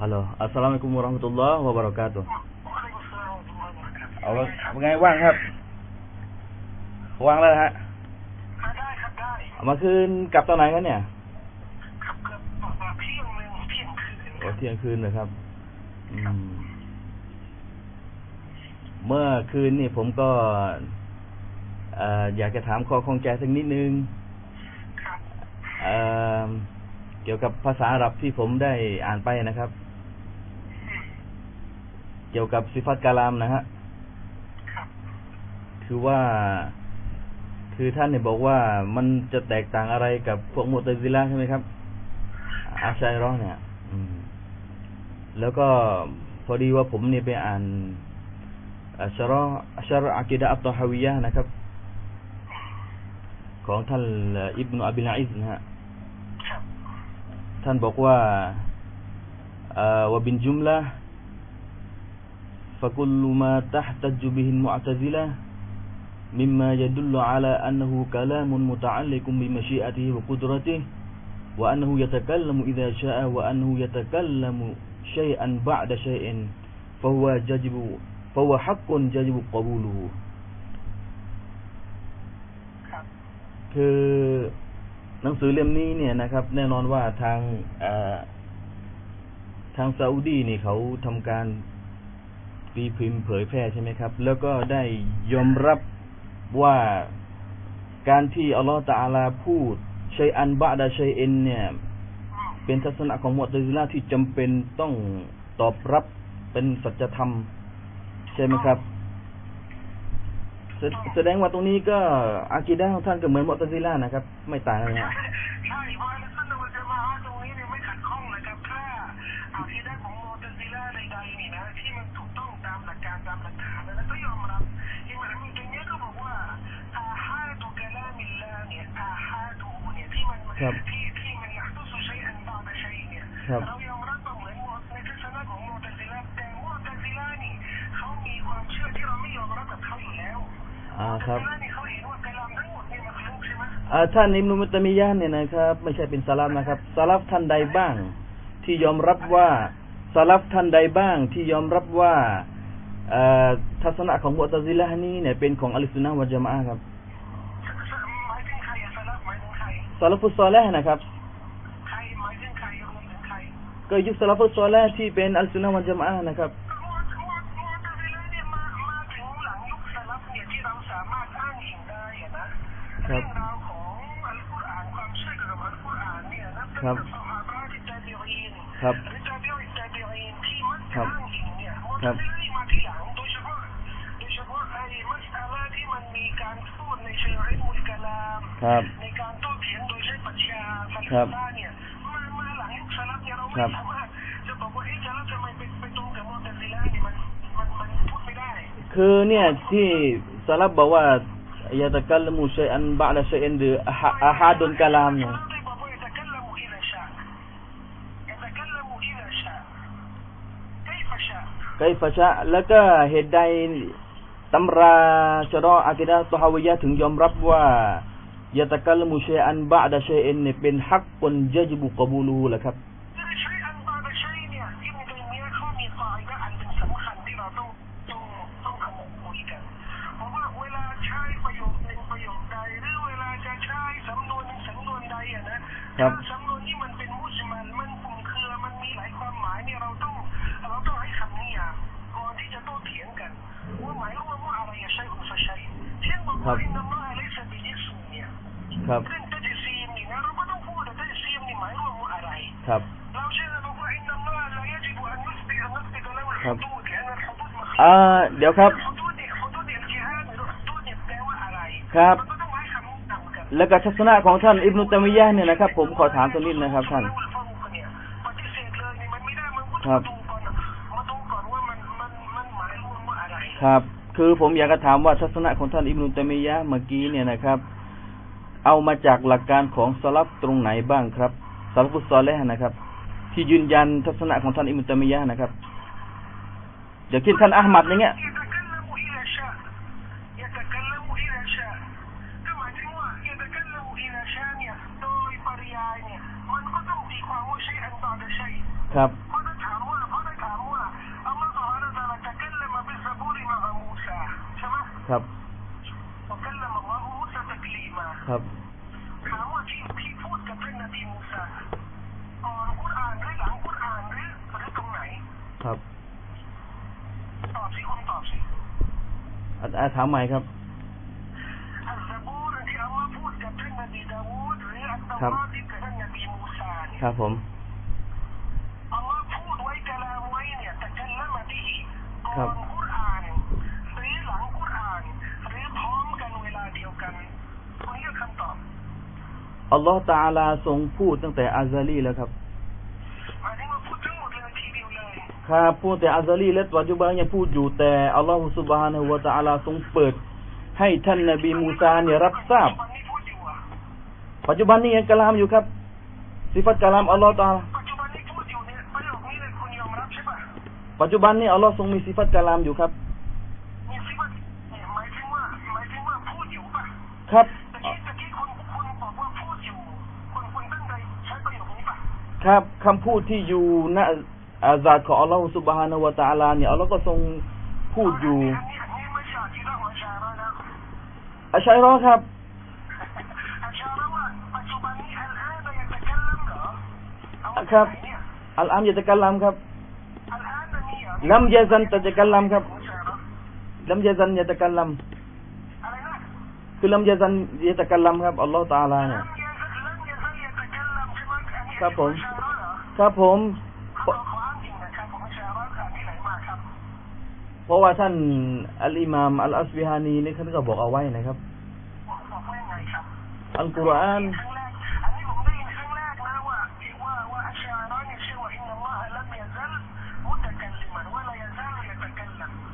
ฮัลโหลอัสสลามุอะลัยกุมวะเราะห์มะตุลลอฮ์วะบะเราะกาตุฮ์เอาว่าเป็นไงว่างครับว่างแล้วนะฮะได้ครับได้เอามาคืนกลับตอนไหนครับเนี่ยครับเกือบประมาณเที่ยงหนึ่งเที่ยงคืนโอ้เที่ยงคืนเลยครับอืมเมื่อคืนนี่ผมก็เอ่ออยากจะถามข้อข้องใจสักนิดนึงครับ เอ่อเกี่ยวกับภาษาอาหรับที่ผมได้อ่านไปนะครับ เกี่ยวกับสิฟัตกาลามนะฮะครับคือว่า คือท่านเนี่ยบอกว่ามันจะแตกต่างอะไรกับพวกมุตะซิละห์ใช่ไหมครับ อาชัยร้อเนี่ยอืมแล้วก็พอดีว่าผมเนี่ยไปอ่านอัชรออัชรออากิดะอัตตอฮาวิยะห์นะครับ ของท่านอิบนุอับิลอิซนะฮะครับ ท่านบอกว่าเอ่อวะบินจุมละفكل ما تحتج به المعتزلة مما يدل على أنه كلام متعلق بمشيئته وقدرته وأنه يتكلم إذا شاء وأنه يتكلم شيئا بعد شيء فهو يجب فهو حق يجب قبوله ครับ คือ หนังสือเล่มนี้เนี่ยนะครับ แน่นอนว่าทางทางซาอุดีนี่เขาทำการตีพิมพ์เผยแพร่ใช่ไหมครับ แล้วก็ได้ยอมรับว่าการที่อัลลอฮฺตะอาลาพูดชัยอันบะดาชัยเอ็นเนี่ย เป็นทัศนะของมุตะซิละห์ที่จำเป็นต้องตอบรับเป็นสัจธรรม ใช่ไหมครับ แสแสดงว่าตรงนี้ก็อากีดะห์ของท่านก็เหมือนมุตะซิละห์นะครับ ไม่ต่างกันนะใช่เพราะอัลลอฮฺสุบฮานะฮูวะตะอาลาตรงนี้เนี่ยไม่ขัดข้องนะครับถ้าอาคีดะห์ของโมเตซิละห์ใดๆนี่นะที่มันถูกต้องตามหลักการตามหลักฐานแล้วก็ยอมรับอิหม่ามอิบนุตัยมียะห์ก็บอกว่าอาฮาดุกะลามิลลาห์เนี่ยอาฮาดูเนี่ยที่มันครับที่ที่มันยะดุสุชัยอันบะดะชัยเนี่ยครับเรา ใช่ไหมอ่าท่านอิบนุมุตตะมียะห์เนี่ยนะครับ ไม่ใช่เป็นสลับนะครับสลับท่านใดบ้าง ที่ยอมรับว่าสลับท่านใดบ้าง ที่ยอมรับว่าเอ่อทัศนะของมุตะซิละห์นี้เนี่ยเป็นของอัลสุนนะฮ์วัลญะมาอะห์ครับหมายถึงใครอะสลับหมายถึงใครสลัฟุสซอลิห์นะครับใครหมายถึงใครรวมถึงใครก็ยุคสลัฟุสซอลิห์ที่เป็นอัลสุนนะฮ์วัลญะมาอะห์นะครับ ครับอัลกุรอานเนี่ยนับตั้งแต่ซอฮาบะห์ที่ตาบิอีนครับหรือตาบิอีนตาบิอีนที่มักครับอ้างอิงเนี่ยมัวครับซิละนี่มาทีหลังโดยเฉพาะโดยเฉพาะไอ้มัสอาลาที่มันมีการพูดในเชิงอิลมุลกะลามครับในการโต้เถียงโดยใช้ปรัชญาฟัลครับฟาเนี่ยมามาหลังยุคสลับเนี่ยเราคไม่รับสามารถจะบอกว่าเอ๊ะสลับทำไมไปไปตรงกับมอเตซิละนี่มันมันมันพูดไม่ได้ คือเนี่ยที่สลับบอกว่า ยะตะกัลลมุชัยอันบะดะชัยอันหรืออะฮะอะฮาดุลกะลามเนี่ย สลับได้บอกว่า يتكلم إذا شاء يتكلم إذا شاء كيف شاء ไกฟะชะแล้วก็เหตุใดตำราชะรออากิดะห์ตอฮาวิยะห์ถึงยอมรับว่ายะตะกัลลมุชัยอันบะดะชัยอันเนี่ยเป็นฮักกุนยะจิบุกบูลูล่ะครับ ำนวนใดอะนะครับถ้าสำนวนที่มันเป็นมุสมันมันคลุมเครือมันมีหลายความหมายเนี่ยเราต้องเราต้องให้คำนิยามก่อนที่จะโต้เถียงกันว่าหมายความว่าอะไรอะใช้อุฟใช้เช่นบอกครัว่าบอินนัลลอฮะไลซะบิลิสเนี่ยครับเรื่องตัดซีมนี่นะเราก็ต้องพูดว่าตัดซีมนี่หมายความว่าอะไรครับเราเชื่อบอกว่าอินนัลลอฮะลายัจิบุอันนุสบิอันนุสบิกะละวะครับฮุดูดลอันฮุดูดมักอ่าเดี๋ยวครับฮุดูดเนี่ยฮุดูดเนี่ยจิฮาดหรือฮุดูดเนี่ยแปลว่าอะไรครับ แล้วก็ทัศนะของท่านอิบนุตัมียะเนี่ยนะครับ ผมขอถามตัวนิดนะครับ ท่านแล้วฟังนี้นก็ครับท่านครับ คือผมอยากจะถามว่าทัศนะของท่านอิบนุตัมียะเมื่อกี้เนี่ยนะครับ เอามาจากหลักการของสลับตรงไหนบ้างครับสลัฟุสซอลิห์นะครับ ที่ยืนยันทัศนะของท่านอิบนุตัมียะนะครับอย่างเช่นท่านอะห์มัดอย่างเงี้ย ครับครับครับถามว่าที่พี่พูดกับท่านนบีมูซาก่อนกุรอานหรือหลังกุานหรือหรือตรงไหน ครับตอบสิคุณตอบสิอ่าถามใหม่ครับอัลซาบูรที่อัลลอฮ์พูดกับท่านนบีดาวูดหรืออัลตอรอที่กับท่านนบีมูซาครับผม ครับหรือหลังกุรอานหรือพร้อมกันเวลาเดียวกันคนนี้คือคำตอบอัลลอฮฺตาลาทรงพูดตั้งแต่อาซาลีแล้วครับหมายถึงว่าพูดทั้งหมดเลยทีเดียวเลยครับพูดแต่อาซาลีและปัจจุบันยังพูดอยู่แต่อัลลอฮฺสุบฮานะฮูวะตาลาทรงเปิด ให้ท่านนบีมูซาเนี่ยรับทราบ ปัจจุบันนี้ยังกะลามอยู่ครับ สิฟัตกะลามอัลลอฮฺตาลา ปัจจุบันนี้อัลลอฮ์ทรงมีสิฟัตกะลามอยู่ครับมีสิว่าเนี่ยหมายถึงว่าหมายถึงว่าพูดอยู่ปะครับคุณคุณบอกว่าพูดอยู่คุณคุณตั้งใจใช้ประโยคนี้ปะครับคำพูดที่อยู่ณอาซาดของอัลลอฮฺสุบฮานะฮูวะตะอาลาเนี่ยอัลลอฮ์ก็ทรงพูดอยู่อาชัยรอครับอัชชาแล้วว่าจจุบันนี้อัลอานะยังตะกัลลัมเหรอเอามาครับจากไหนเนี่ยอัลอามยะตะกัลลัมครับ อัลอานะนี่เหรอ ลัมยะซันตะตะกัลลัมครับหัวชาเหรอลัมยะซันยะตะกัลลัมคือลัมยะซันยะตะกัลลัมครับอัลลอฮฺตาลาเนี่ยลัมยะครับผม ครับผมเพราะว่าท่านอัลอิมามอัลอัสบิฮานีนี่ท่านก็บอกเอาไว้นะครับ อัลกุรอาน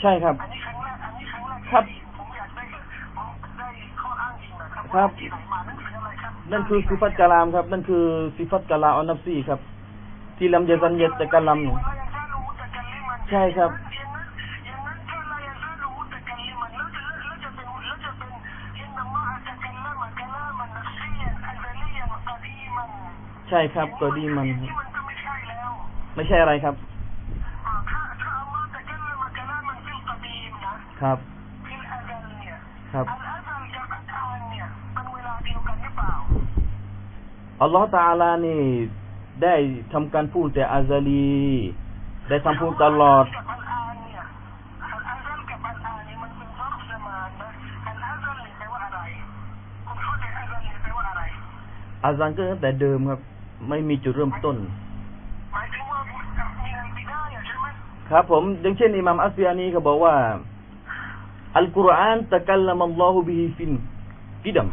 ใช่ครับ อันนี้ครั้งแรกอันนี้ครั้งแรกที่ครับได้ยินผมอยากได้ผมได้ข้ออ้างอิงนะครับครับ ว่าที่ไหนมาหนังสืออะไรครับนั่นคือสิฟัตกะลามครับ นั่นคือสิฟัตกะลาอันนับซีครับ ที่ลัมยะซันยะตะกัลลัมเนี่ยวะลายะซัลมุตะกัลลิมันใช่ครับอย่างนั้นอย่างนั้นถ้าลายะซัลมุตะกัลลิมันแล้วจะแล้วจะเป็นแล้วจะเป็นอินนัลลอฮะตะกัลลัมกะลามันนัฟซียันอัซลียันกะดีมันใช่ครับก็ดีมัน ที่มันก็ไม่ใช่แล้ว ไม่ใช่อะไรครับ ครับฟิลอาซัลเนี่ยครับ อัลอาซัลกับอัลอานเนี่ยมันเวลาเดียวกันหรือเปล่า อัลลอฮฺตะอาลานี่ ได้ทำการพูดแต่อาซาลี ได้ทำพูดตลอดกับอัลอานเนี่ยอัลอาซัลกับอัลอานเนี่ยมันเป็นซับสมานนะอัลอาซัลเนี่ยแปลว่าอะไรคุณเข้าใจอาซัลเนี่ยแปลว่าอะไรอาซานก็ตั้งแต่เดิมครับ ไม่มีจุดเริ่มต้นหมายถึงว่ามีอันบิดาใช่ไหมครับผมอย่างเช่นอิหม่ามอัสบิอานีเขาบอกว่า อัลกุรอานตะกัลลัมอัลลอฮุบิฮิฟินกิดัม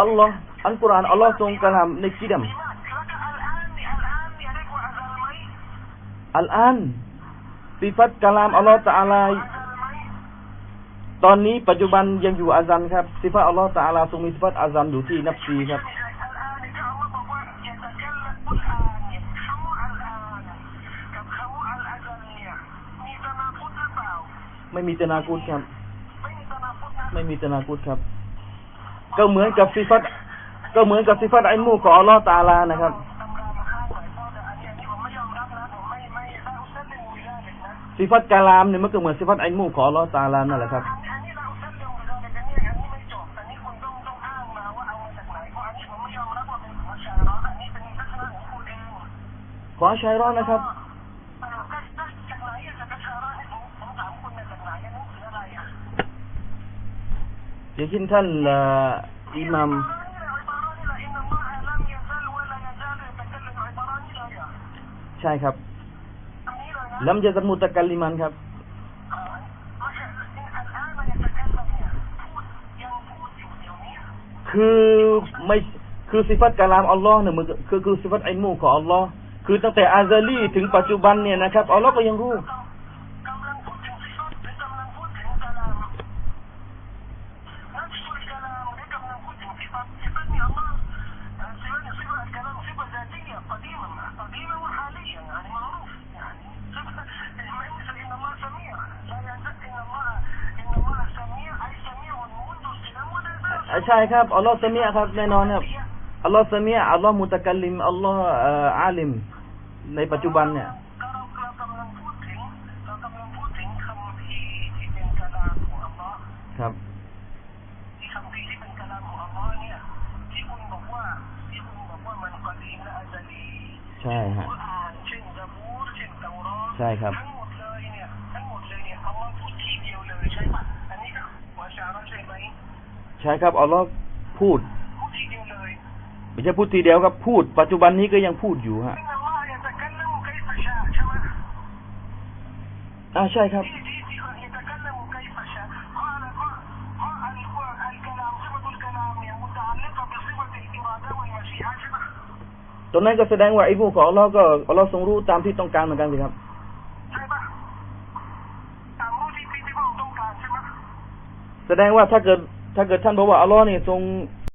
อัลลอฮ์อัลกุรอานอัลลอฮ์ทรงกระทำในกิดัมอัลอานเนี่ยอัลอานสิฟัตกะลามอัลลอฮ์ตะอาลาอาหมตอนนี้ปัจจุบันยังอยู่อาซันครับสิฟัตอัลลอฮ์ตะอาลาทรงมีสิฟัตอาซันอยู่ที่นับซีครับ มอัลอานเนี่ยคำว่าอัลอานกับคำว่าอัลอาซัลเนี่ยมีตนาพุทธหรือเปล่า ไม่มีตนากุตครับ ไม่มีตนาพุทธนะไม่มีตนากุตครับ ก็เหมือนกับสิฟัตก็เหมือนกับสิฟัตไอมูของอัลลอฮ์ตะอาลานะครับ ตำรามาอ้างหน่อยเพราะแต่อันนี้อันนี้ผมไม่ยอมรับนะผมไม่ไม่ได้อุสลิมวิลาเลยนะสิฟัตกะลามเนี่ยมันก็เหมือนสิฟัตไอมูของอัลลอฮ์ตะอาลานั่นแหละครับ อันนี้อันนี้เราอุสลิมวิลาเลยนะเนี่ยอันนี้ไม่จบอันนี้คุณต้องต้องอ้างมาว่าเอามาจากไหนเพราะอันนี้ผมไม่ยอมรับว่าเป็นของชาร้อนอันนี้เป็นทัศนะของคุณเอง ขอชัยรอดนะครับ เออก็ก็จากไหนอะจากชาร้อนเนี่ยผมผมถามคุณเนี่ยจากไหนอะหนังสืออะไรอะ อย่างเช่นท่านอิหมัมใช่ครับลัมยะซัมุตะกัลลิมันครับคือไม่คือสิฟัตกะลามอัลลอฮ์เนี่ยมันคือคือสิฟัตไอมูของอัลลอฮ์คือตั้งแต่อาซาลีถึงปัจจุบันเนี่ยนะครับอัลลอฮ์ก็ยังรู้ ะลามซิฟัต ذاتية قديما قديما وحاليا يعني معروف يعني صفة إن الله سميع لا يزال إن الله إن الله سميع أي سميع منذ السلام ولا يزال ใช่ครับอัลลอฮ์สมียครับแน่นอนครับอัลลอฮ์สมียอัลลอฮ์มุตะกัลลิมอัลลอฮ์เอ่ออาลิม ในปัจจุบันเนี่ย เรา ใช่ฮะกุรอานเช่นซะบูรเช่นเตารอดใช่ครับทั้งหมดเลยเนี่ยทั้งหมดเลยเนี่ยอัลลอฮ์พูดทีเดียวเลยใช่ปะอันนี้ก็หัวชาระใช่ไหมใช่ครับอัลลอฮ์พูดพูดทีเดียวเลยไม่ใช่พูดทีเดียวครับพูด ปัจจุบันนี้ก็ยังพูดอยู่ฮะซึ่งอัลลอฮ์ยะตะกัลลัมไกฟะชาใช่ไหมอ่าใช่ครับ รงนั้นก็แสดงว่าไอ้พวกของอัลลอฮ์ก็อัลลอฮ์ทรงรู้ตามที่ต้องการเหมือนกันสิครับใช่ปะตามรู้ที่ที่ที่พระองค์ต้องการใช่ไหมแสดงว่าถ้าเกิด ถ้าเกิดท่านบอกว่าอัลลอฮ์นี่ทรง